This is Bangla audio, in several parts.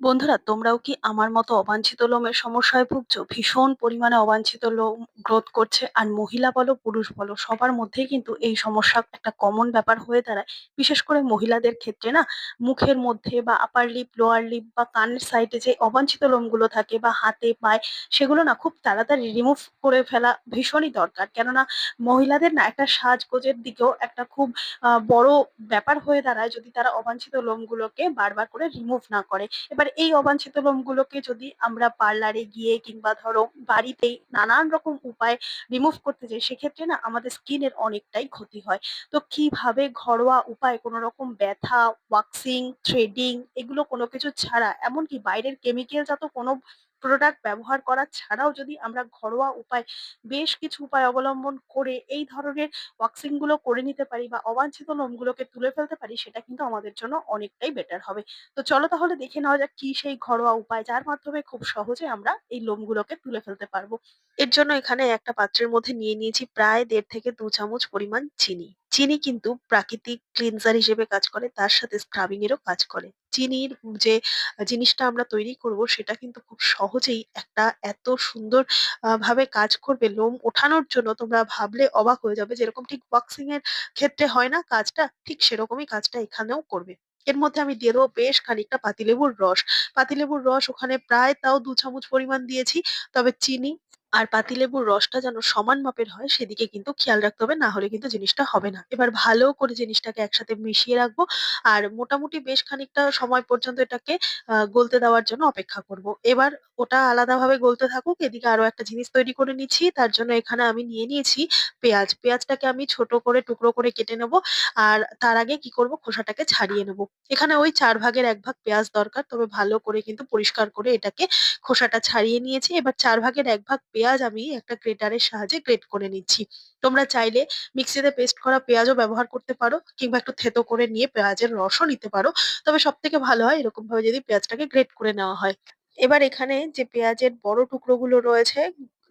বন্ধুরা তোমরাও কি আমার মতো অবাঞ্ছিত লোমের সমস্যায় ভুগছো? ভীষণ পরিমাণে অবাঞ্ছিত লোম গ্রোথ করছে আর মহিলা বলো পুরুষ বলো সবার মধ্যেই কিন্তু এই সমস্যা একটা কমন ব্যাপার হয়ে দাঁড়ায়। বিশেষ করে মহিলাদের ক্ষেত্রে না মুখের মধ্যে বা আপার লিপ, লোয়ার লিপ বা কানের সাইডে যে অবাঞ্ছিত লোমগুলো থাকে বা হাতে পায়ে সেগুলো না খুব তাড়াতাড়ি রিমুভ করে ফেলা ভীষণই দরকার। কেননা মহিলাদের না একটা সাজগোজের দিকেও একটা খুব বড় ব্যাপার হয়ে দাঁড়ায় যদি তারা অবাঞ্ছিত লোমগুলোকে বারবার করে রিমুভ না করে। এবার এই অবাঞ্ছিত লোমগুলোকে যদি আমরা পার্লারে গিয়ে কিংবা ধরো বাড়িতেই নানান রকম উপায় রিমুভ করতে যাই, সেক্ষেত্রে না আমাদের স্কিনের অনেকটাই ক্ষতি হয়। তো কীভাবে ঘরোয়া উপায় কোনো রকম ব্যথা ওয়াক্সিং থ্রেডিং এগুলো কোনো কিছু ছাড়া, এমনকি বাইরের কেমিক্যাল জাত কোনো প্রোডাক্ট ব্যবহার করা ছাড়াও যদি আমরা ঘরোয়া উপায়, বেশ কিছু উপায় অবলম্বন করে এই ধরনের ওয়াক্সিংগুলো করে নিতে পারি বা অবাঞ্ছিত লোমগুলোকে তুলে ফেলতে পারি, সেটা কিন্তু আমাদের জন্য অনেকটাই বেটার হবে তো চলো তাহলে দেখে নেওয়া যাক কি সেই ঘরোয়া উপায় যার মাধ্যমে খুব সহজে আমরা এই লোমগুলোকে তুলে ফেলতে পারব। এর জন্য এখানে একটা পাত্রের মধ্যে নিয়ে নিয়েছি প্রায় দেড় থেকে দু চামচ পরিমাণ চিনি। চিনি কিন্তু প্রাকৃতিক ক্লিনজার হিসেবে কাজ করে, তার সাথে স্ক্রাবিং এরও কাজ করে। চিনির যে জিনিসটা আমরা তৈরি করব, সেটা কিন্তু খুব সহজেই একটা এত সুন্দর ভাবে কাজ করবে, লোম ওঠানোর জন্য তোমরা ভাবলে অবাক হয়ে যাবে যেরকম ঠিক ওয়াক্সিং এর ক্ষেত্রে হয় না কাজটা, ঠিক সেরকমই কাজটা এখানেও করবে। এর মধ্যে আমি দিয়ে দেবো বেশ খানিকটা পাতিলেবুর রস। পাতিলেবুর রস ওখানে প্রায় তাও দু চামচ পরিমাণ দিয়েছি। তবে চিনি আর পাতিলেবুর রসটা যেন সমান মাপের হয়, সেদিকে কিন্তু খেয়াল রাখতে হবে। না হলে কিন্তু জিনিসটা হবে না। এবার ভালো করে জিনিসটাকে একসাথে মিশিয়ে রাখব। আর মোটামুটি বেশ খানিকটা সময় পর্যন্ত এটাকে গলতে দেওয়ার জন্য অপেক্ষা করব। এবার ওটা আলাদাভাবে গলতে থাকুক। এদিকে আরও একটা জিনিস তৈরি করে নিচ্ছি। তার জন্য এখানে আমি নিয়ে নিয়েছি পেঁয়াজ। পেঁয়াজটাকে আমি ছোট করে, টুকরো করে কেটে নেব। আর তার আগে কি করব, খোসাটাকে ছাড়িয়ে নেব। এখানে ওই চার ভাগের এক ভাগ পেঁয়াজ দরকার। তবে ভালো করে কিন্তু পরিষ্কার করে এটাকে খোসাটা ছাড়িয়ে নিয়েছি। এবার চার ভাগের এক ভাগ পেঁয়াজ আমি একটা গ্রেটারের সাহায্যে গ্রেট করে নিচ্ছি। তোমরা চাইলে মিক্সিতে পেস্ট করা পেঁয়াজও ব্যবহার করতে পারো, কিংবা একটু থেতো করে নিয়ে পেঁয়াজের রসও নিতে পারো। তবে সব থেকে ভালো হয় এরকম ভাবে যদি পেঁয়াজটাকে গ্রেট করে নেওয়া হয়। এবার এখানে যে পেঁয়াজের বড় টুকরো গুলো রয়েছে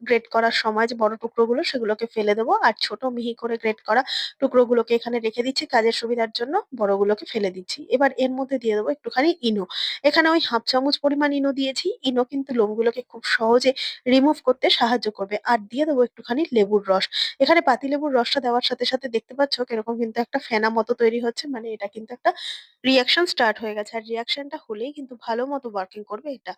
গ্রেট করার সময় যে বড় টুকরোগুলো সেগুলোকে ফেলে দেবো। আর ছোট মিহি করে গ্রেট করা টুকরোগুলোকে এখানে রেখে দিচ্ছি কাজের সুবিধার জন্য। বড়গুলোকে ফেলে দিচ্ছি। এবার এর মধ্যে দিয়ে দেবো একটুখানি ইনো। এখানে ওই হাফ চামচ পরিমাণ ইনো দিয়েছি। ইনো কিন্তু লোমগুলোকে খুব সহজে রিমুভ করতে সাহায্য করবে। আর দিয়ে দেবো একটুখানি লেবুর রস। এখানে পাতি লেবুর রসটা দেওয়ার সাথে, সাথে দেখতে পাচ্ছ কীরকম কিন্তু একটা ফেনা মতো তৈরি হচ্ছে। মানে এটা কিন্তু একটা রিয়াকশন স্টার্ট হয়ে গেছে। আর রিঅ্যাকশনটা হলেই কিন্তু ভালো মতো ওয়ার্কিং করবে এটা।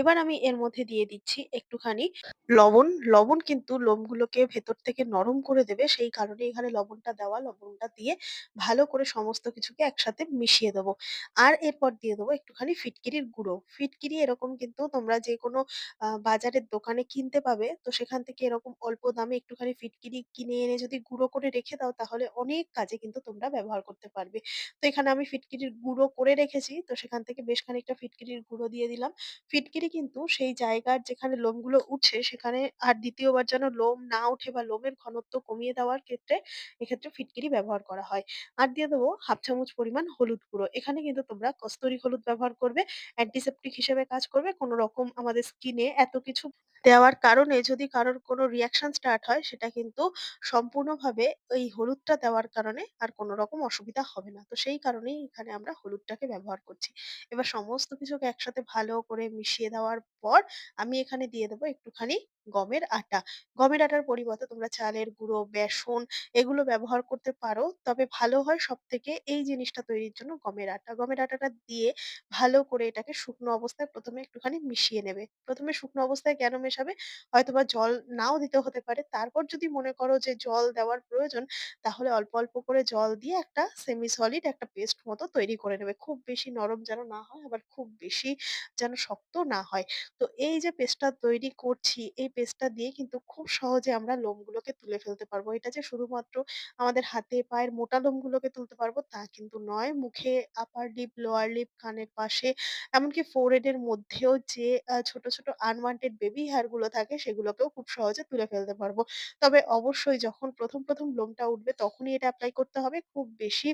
এবার আমি এর মধ্যে দিয়ে দিচ্ছি একটুখানি লবণ। লবণ কিন্তু লোমগুলোকে ভেতর থেকে নরম করে দেবে। সেই কারণে এখানে লবণটা দেওয়া। লবণটা দিয়ে ভালো করে সমস্ত কিছুকে একসাথে মিশিয়ে দেবো। আর এরপর দিয়ে দেবো একটুখানি ফিটকিরির গুঁড়ো। ফিটকিরি এরকম কিন্তু তোমরা যেকোনো, আ, বাজারের দোকানে কিনতে পাবে। তো সেখান থেকে এরকম অল্প দামে একটুখানি ফিটকিরি কিনে এনে যদি গুঁড়ো করে রেখে দাও, তাহলে অনেক কাজে কিন্তু তোমরা ব্যবহার করতে পারবে। তো এখানে আমি ফিটকিরির গুঁড়ো করে রেখেছি। তো সেখান থেকে বেশ খানিকটা ফিটকিরির গুঁড়ো দিয়ে দিলাম। ফিটকিরি কিন্তু সেই জায়গার যেখানে লোমগুলো উঠছে, সেখানে আর দ্বিতীয়বার যেন লোম না উঠে বা লোমের ঘনত্ব কমিয়ে দেওয়ার ক্ষেত্রে এক্ষেত্রে ফিটকিরি ব্যবহার করা হয়। আর দিয়ে দেবো হাফ চামচ পরিমাণ হলুদ গুঁড়ো। এখানে কিন্তু তোমরা কস্তুরি হলুদ ব্যবহার করবে। অ্যান্টিসেপ্টিক হিসেবে কাজ করবে। কোনো রকম আমাদের স্কিনে এত কিছু দেওয়ার কারণে যদি কারোর কোনো রিঅ্যাকশন স্টার্ট হয়, সেটা কিন্তু সম্পূর্ণভাবে ওই হলুদটা দেওয়ার কারণে আর কোনো রকম অসুবিধা হবে না। তো সেই কারণেই এখানে আমরা হলুদটাকে ব্যবহার করছি। এবার সমস্ত কিছুকে একসাথে ভালো করে মিশিয়ে দেওয়ার পর আমি এখানে দিয়ে দেবো একটুখানি গমের আটা। গমের আটার পরিবর্তে তোমরা চালের গুঁড়ো, বেসন এগুলো ব্যবহার করতে পারো। তবে ভালো হয় সবথেকে এই জিনিসটা তৈরির জন্য গমের আটা। গমের আটাটা দিয়ে ভালো করে এটাকে শুকনো অবস্থায় ১ম এ একটুখানি মিশিয়ে নেবে। ১ম এ শুকনো অবস্থায় কেন মেশাবে? হয়তোবা জল নাও দিতে হতে পারে। তারপর যদি মনে করো যে জল দেওয়ার প্রয়োজন তাহলে অল্প, অল্প করে জল দিয়ে একটা সেমি সলিড একটা পেস্ট মতো তৈরি করে নেবে। খুব বেশি নরম যেন না হয় আবার খুব বেশি যেন শক্ত না হয়। তো এই যে পেস্টটা তৈরি করছি, এই পেস্টটা দিয়ে কিন্তু খুব সহজে আমরা লোমগুলোকে তুলে ফেলতে পারব। এটা যে শুধুমাত্র আমাদের হাতে পায়ের মোটা লোমগুলোকে তুলতে পারব তা কিন্তু নয়। মুখে আপার লিপ, লোয়ার লিপ, কানের পাশে এমনকি ফোরহেড এর মধ্যেও যে ছোট, ছোট আনওয়ান্টেড বেবি হেয়ারগুলো থাকে সেগুলোকেও খুব সহজে তুলে ফেলতে পারব। তবে অবশ্যই যখন ১ম, ১ম লোমটা উঠবে তখনই এটা অ্যাপ্লাই করতে হবে। খুব বেশি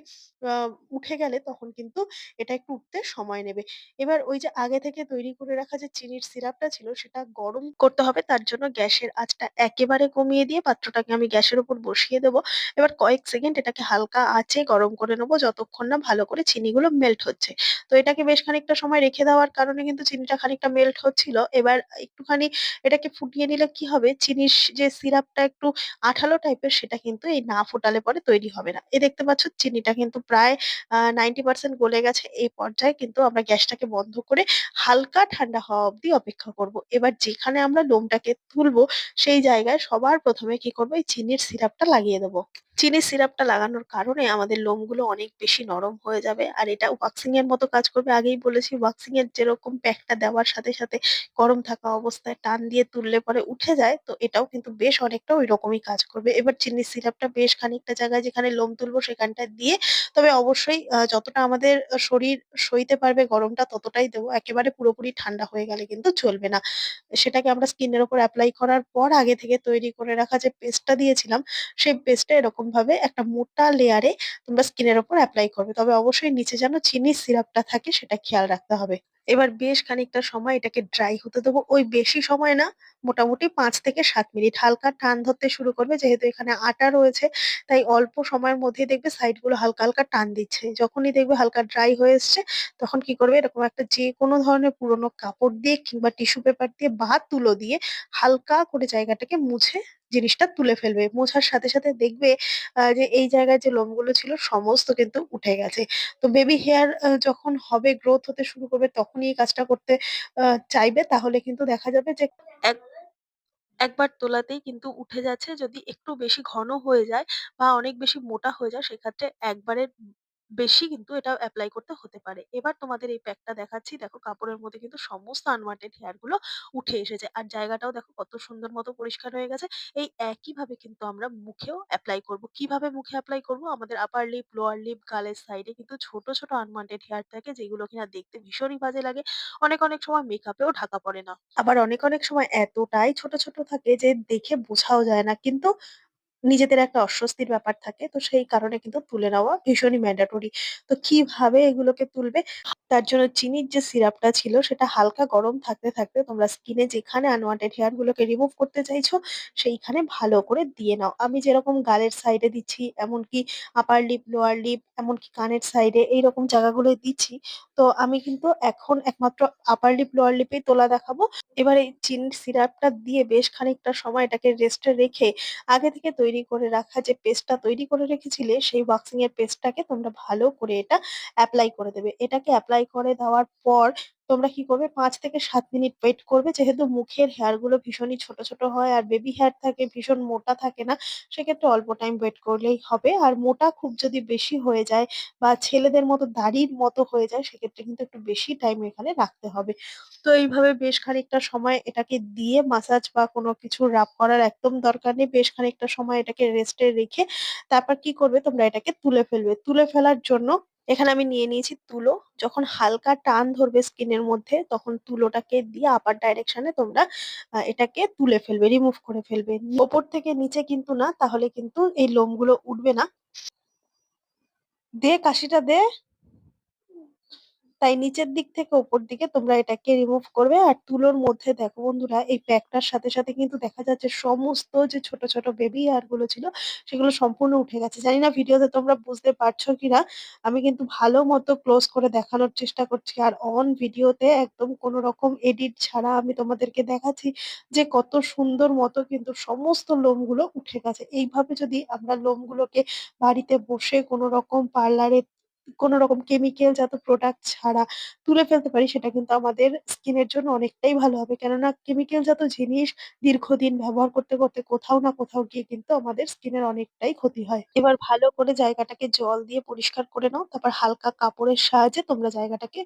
উঠে গেলে তখন কিন্তু এটা একটু উঠতে সময় নেবে। এবার ওই যে আগে থেকে তৈরি করে রাখা যে চিনির সিরাপটা ছিল সেটা গরম করতে হবে। তার জন্য গ্যাসের আঁচটা একেবারে কমিয়ে দিয়ে পাত্রটাকে আমি গ্যাসের উপর বসিয়ে দেবো। এবার কয়েক সেকেন্ড এটাকে হালকা আঁচে গরম করে নেব যতক্ষণ না ভালো করে চিনিগুলো মেল্ট হচ্ছে। তো এটাকে বেশ খানিকটা সময় রেখে দেওয়ার কারণে কিন্তু চিনিটা খানিকটা মেল্ট হচ্ছিল। এবার একটুখানি এটাকে ফুটিয়ে নিলে কি হবে চিনির যে সিরাপটা একটু আঠালো টাইপের সেটা কিন্তু এই না ফোটালে পরে তৈরি হবে না। এই দেখতে পাচ্ছ চিনিটা কিন্তু প্রায়, আ 90% গলে গেছে। এই পর্যায়ে কিন্তু আমরা গ্যাসটাকে বন্ধ করে হালকা ঠান্ডা হওয়া অব্দি অপেক্ষা করব। এবার যেখানে আমরা লোমটাকে তুলবো সেই জায়গায় সবার প্রথমে কি করব এই চিনির সিরাপটা লাগিয়ে দেব। চিনির সিরাপটা লাগানোর কারণে আমাদের লোমগুলো অনেক বেশি নরম হয়ে যাবে। আর এটা ওয়াক্সিং এর মতো কাজ করবে। আগেই বলেছি ওয়াক্সিং এর যেরকম প্যাকটা দেওয়ার সাথে, সাথে গরম থাকা অবস্থায় টান দিয়ে তুললে পরে উঠে যায়, তো এটাও কিন্তু বেশ অনেকটা ঐরকমই কাজ করবে। এবার চিনির সিরাপটা বেশ খানিকটা জায়গায় যেখানে লোম তুলবো সেখানটা দিয়ে তবে অবশ্যই যতটা আমাদের শরীর সইতে পারবে গরমটা ততটাই দেবো। একেবারে পুরোপুরি ঠান্ডা হয়ে গেলে কিন্তু চলবে না। সেটাকে আমরা স্কিনের উপর এপ্লাই করার পর আগে থেকে তৈরি করে রাখা যে পেস্টটা দিয়েছিলাম, সেই পেস্টটা এরকমভাবে একটা মোটা লেয়ারে তোমরা স্কিনের ওপর অ্যাপ্লাই করবে। তবে অবশ্যই নিচে যেন চিনির সিরাপটা থাকে সেটা খেয়াল রাখতে হবে। এবার বেশ খানিকটা সময় এটাকে ড্রাই হতে দেবো। ওই বেশি সময় না, মোটামুটি পাঁচ থেকে সাত মিনিট। হালকা টান ধরতে শুরু করবে যেহেতু এখানে আটা রয়েছে, তাই অল্প সময়ের মধ্যেই দেখবে সাইডগুলো হালকা, হালকা টান দিচ্ছে। যখনই দেখবে হালকা ড্রাই হয়ে এসছে, তখন কি করবে এরকম একটা যেকোনো ধরনের পুরোনো কাপড় দিয়ে কিংবা টিস্যু পেপার দিয়ে বা তুলো দিয়ে হালকা করে জায়গাটাকে মুছে জিনিসটা তুলে ফেলবে। মোছার সাথে, সাথে দেখবে যে এই জায়গায় যে লোমগুলো ছিল সমস্ত কিন্তু উঠে গেছে। তো বেবি হেয়ার যখন হবে গ্রোথ হতে শুরু করবে তখনই এই কাজটা করতে চাইবে তাহলে কিন্তু দেখা যাবে যে এক একবার তোলাতেই কিন্তু উঠে যাচ্ছে। যদি একটু বেশি ঘন হয়ে যায় বা অনেক বেশি মোটা হয়ে যায় সেক্ষেত্রে একবারের বেশি কিন্তু এটা অ্যাপ্লাই করতে হতে পারে। এবার তোমাদের এই প্যাকটা দেখাচ্ছি। দেখো কাপড়ের মধ্যে কিন্তু সমস্ত আনওয়ান্টেড হেয়ারগুলো উঠে এসেছে। আর জায়গাটাও দেখো কত সুন্দর মতো পরিষ্কার হয়ে গেছে। এই একইভাবে কিন্তু আমরা মুখেও অ্যাপ্লাই করব। কীভাবে মুখে অ্যাপ্লাই করব? আমাদের আপার লিপ, লোয়ার লিপ, গালের সাইডে কিন্তু ছোট, ছোট আনওয়ান্টেড হেয়ার থাকে যেগুলো কিনা দেখতে ভীষণই বাজে লাগে। অনেক, অনেক সময় মেকআপেও ঢাকা পড়ে না। আবার অনেক, অনেক সময় এতটাই ছোট, ছোট থাকে যে দেখে বোঝাও যায় না। কিন্তু নিজেদের একটা অস্বস্তির ব্যাপার থাকে। তো সেই কারণে কিন্তু তুলে নেওয়া ভীষণই ম্যান্ডেটরি। তো কীভাবে এগুলোকে তুলবে? তার জন্য চিনির যে সিরাপটা ছিল সেটা হালকা গরম থাকতে, থাকতে তোমরা স্কিনে যেখানে আনওয়ান্টেড হেয়ার গুলোকে রিমুভ করতে চাইছো সেইখানে ভালো করে দিয়ে নাও। আমি যেরকম গালের সাইডে দিচ্ছি, এমনকি আপার লিপ, লোয়ার লিপ, এমনকি কানের সাইডে এইরকম জায়গাগুলোয় দিচ্ছি। তো আমি কিন্তু এখন একমাত্র আপার লিপ, লোয়ার লিপেই তোলা দেখাবো। এবার এই চিনির সিরাপটা দিয়ে বেশ খানিকটা সময় এটাকে রেস্টে রেখে আগে থেকে তৈরি করে রাখা, যে পেস্টটা তৈরি করে রেখেছিলে, সেই ওয়াক্সিং এর পেস্টটাকে তোমরা ভালো করে এটা অ্যাপ্লাই করে দেবে। এটাকে অ্যাপ্লাই করে দেওয়ার পর তোমরা কি করবে পাঁচ থেকে সাত মিনিট ওয়েট করবে। যেহেতু মুখের হেয়ারগুলো ভীষণই ছোট, ছোট হয় আর বেবি হেয়ার থাকে ভীষণ মোটা থাকে না। সেক্ষেত্রে অল্প টাইম ওয়েট করলেই হবে। আর মোটা খুব যদি বেশি হয়ে যায় বা ছেলেদের মতো দাড়ির মতো হয়ে যায় সেক্ষেত্রে কিন্তু একটু বেশি টাইম এখানে রাখতে হবে। তো এইভাবে বেশ খানিকটা সময় এটাকে দিয়ে মাসাজ বা কোনো কিছু রাব করার একদম দরকার নেই। বেশ খানিকটা সময় এটাকে রেস্টে রেখে তারপর কি করবে তোমরা এটাকে তুলে ফেলবে। তুলে ফেলার জন্য এখানে আমি নিয়ে নিয়েছি তুলো। যখন হালকা টান ধরবে স্কিনের মধ্যে তখন তুলোটাকে দিয়ে আপার ডাইরেকশনে তোমরা এটাকে তুলে ফেলবে, রিমুভ করে ফেলবে। ওপর থেকে নিচে কিন্তু না তাহলে কিন্তু এই লোমগুলো উঠবে না। দে কাশিটা দে। তাই নিচের দিক থেকে ওপর দিকে তোমরা এটাকে রিমুভ করবে। আর তুলোর মধ্যে দেখো বন্ধুরা এই প্যাকটার সাথে, সাথে কিন্তু দেখা যাচ্ছে সমস্ত যে ছোট, ছোট বেবি গুলো ছিল সেগুলো সম্পূর্ণ উঠে গেছে। জানি না ভিডিওতে তোমরা বুঝতে পারছ কিনা? আমি কিন্তু ভালো মতো ক্লোজ করে দেখানোর চেষ্টা করছি। আর অন ভিডিওতে একদম কোনো রকম এডিট ছাড়া আমি তোমাদেরকে দেখাচ্ছি যে কত সুন্দর মতো কিন্তু সমস্ত লোমগুলো উঠে গেছে। এইভাবে যদি আমরা লোমগুলোকে বাড়িতে বসে কোনো রকম পার্লারে কোনো রকম কেমিক্যাল জাত প্রোডাক্ট ছাড়া তুলে ফেলতে পারি সেটা কিন্তু আমাদের স্কিনের জন্য অনেকটাই ভালো হবে। কেননা কেমিক্যাল জাত জিনিস দীর্ঘদিন ব্যবহার করতে, করতে কোথাও না কোথাও গিয়ে কিন্তু আমাদের স্কিনের অনেকটাই ক্ষতি হয়। এবার ভালো করে জায়গাটাকে জল দিয়ে পরিষ্কার করে নাও। তারপর হালকা কাপড়ের সাহায্যে তোমরা জায়গাটাকে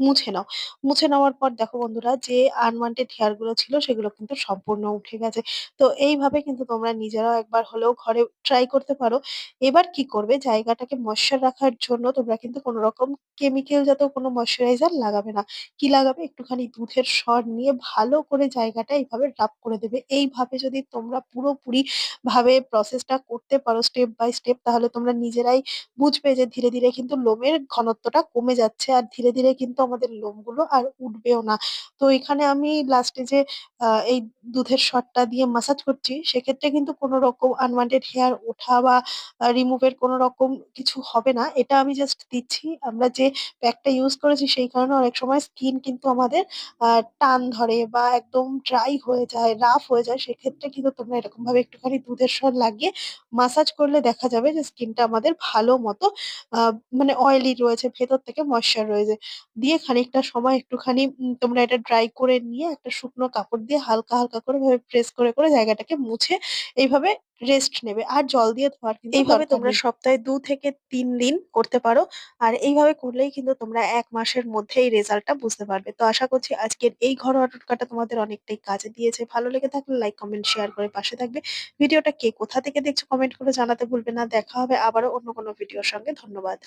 মুছে নাও। মুছে নেওয়ার পর দেখো বন্ধুরা যে আনওয়ান্টেড হেয়ারগুলো ছিল সেগুলো কিন্তু সম্পূর্ণ উঠে গেছে। তো এইভাবে কিন্তু তোমরা নিজেরাও একবার হলেও ঘরে ট্রাই করতে পারো। এবার কি করবে জায়গাটাকে ময়েশ্চার রাখার জন্য তোমরা কিন্তু কোন রকম কেমিক্যাল জাত কোনো ময়েশ্চারাইজার লাগাবে না। কি লাগাবে? একটুখানি দুধের সর নিয়ে ভালো করে জায়গাটা এইভাবে রাব করে দেবে। এইভাবে যদি তোমরা পুরোপুরি ভাবে প্রসেসটা করতে পারো স্টেপ বাই স্টেপ তাহলে তোমরা নিজেরাই বুঝবে যে ধীরে, ধীরে কিন্তু লোমের ঘনত্বটা কমে যাচ্ছে। আর ধীরে, ধীরে কিন্তু আমাদের লোমগুলো আর উঠবেও না। তো এখানে আমি লাস্টে যে এই দুধের সরটা দিয়ে মাসাজ করছি সেক্ষেত্রে কিন্তু কোনো রকম আনওয়ান্টেড হেয়ার ওঠা বা আ রিমুভ এর কোনো রকম কিছু হবে না। এটা আমি জাস্ট দিচ্ছি। আমরা যে প্যাকটা ইউজ করেছি সেই কারণে অনেক সময় স্কিন কিন্তু আমাদের টান ধরে বা একদম ড্রাই হয়ে যায়, রাফ হয়ে যায়। সেক্ষেত্রে কিন্তু তোমরা এরকমভাবে একটুখানি দুধের সর লাগিয়ে মাসাজ করলে দেখা যাবে যে স্কিনটা আমাদের ভালো মতো মানে অয়েলি রয়েছে, ভেতর থেকে ময়েশ্চার রয়েছে। দিয়ে খানিকটা সময় একটুখানি তোমরা এটা ড্রাই করে নিয়ে একটা শুকনো কাপড় দিয়ে হালকা, হালকা করে ভাবে প্রেস করে, করে জায়গাটাকে মুছে এইভাবে রেস্ট নেবে। আর জল দিয়ে ধোয়ার কিন্তু এইভাবে তোমরা সপ্তাহে দু থেকে তিন দিন করতে পারো। আর এইভাবে করলেই কিন্তু তোমরা এক মাসের মধ্যেই রেজাল্টটা বুঝতে পারবে। তো আশা করছি আজকের এই ঘরোয়া টোটকাটা তোমাদের অনেকটাই কাজে দিয়েছে। ভালো লেগে থাকলে লাইক, কমেন্ট, শেয়ার করে পাশে থাকবে। ভিডিওটা কে কোথা থেকে দেখছ কমেন্ট করে জানাতে ভুলবে না। দেখা হবে আবারও অন্য কোনো ভিডিওর সঙ্গে। ধন্যবাদ।